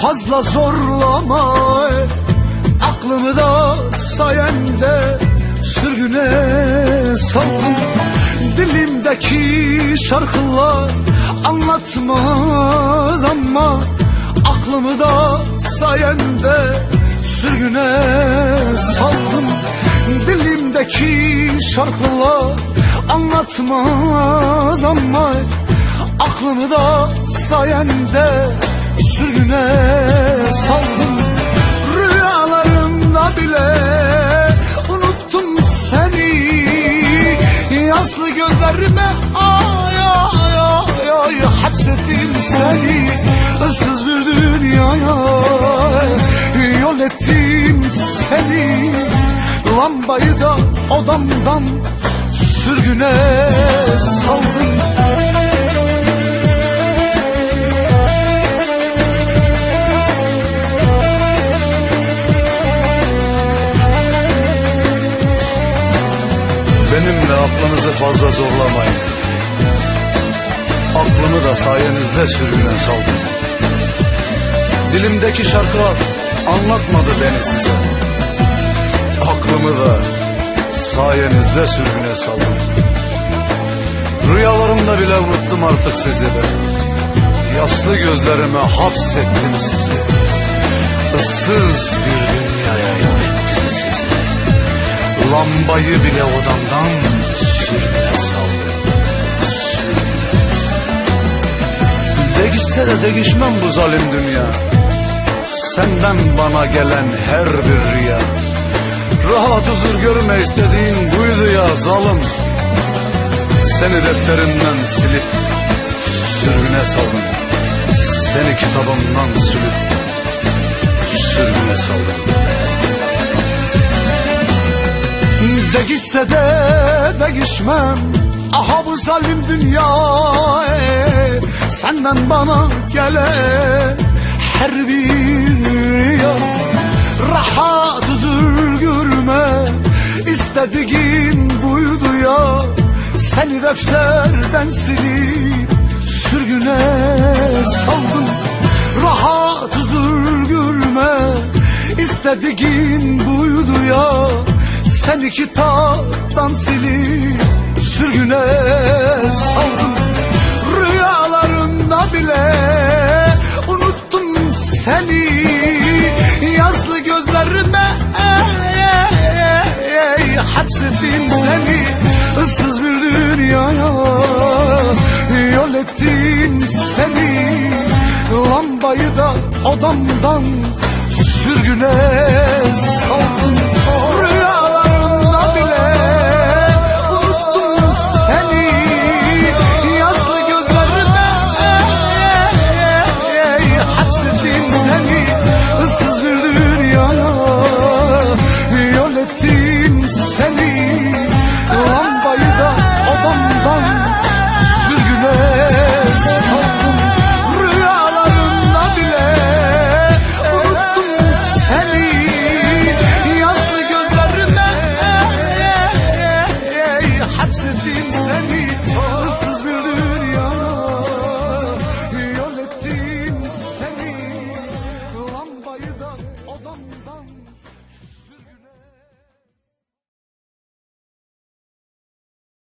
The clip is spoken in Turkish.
fazla zorlama. Aklımı da sayende sürgüne saldım Dilimdeki şarkılar anlatmaz ama Aklımı da sayende sürgüne saldım Dilimdeki şarkılar anlatmaz ama Aklımı da sayende sürgüne saldım. Rüyalarımda bile unuttum seni. Yaslı gözlerime ay ay ay ay Hapsettim seni. Issız bir dünyaya Yol ettim seni. Lambayı da odamdan sürgüne saldım aklınızı fazla zorlamayın. Aklımı da sayenizde sürgüne saldım. Dilimdeki şarkılar anlatmadı beni size. Aklımı da sayenizde sürgüne saldım. Rüyalarımda bile unuttum artık sizi de. Yaslı gözlerime hapsettim sizi. Issız bir dünyaya yol ettim sizi. Lambayı bile odamdan saldım. Sürgüne. Değişse de değişmem bu zalim dünya. Senden bana gelen her bir rüya. Rahat huzur görme istediğin buydu ya zalim. Seni defterimden silip sürgüne saldım. Seni kitabımdan sürüp sürgüne saldım. Değişse de değişmem. Aha bu zalim dünya ey. Senden bana gelen her bir rüya. Rahat huzur görme istediğin buydu ya. Seni defterden silip sürgüne saldım. Rahat huzur görme istediğin buydu ya seni kitaptan silip sürgüne saldım Rüyalarımda bile unuttum seni. Yazlı gözlerime hapsettim seni. Issız bir dünyaya Yol ettim seni. Lambayı da odamdan sürgüne saldım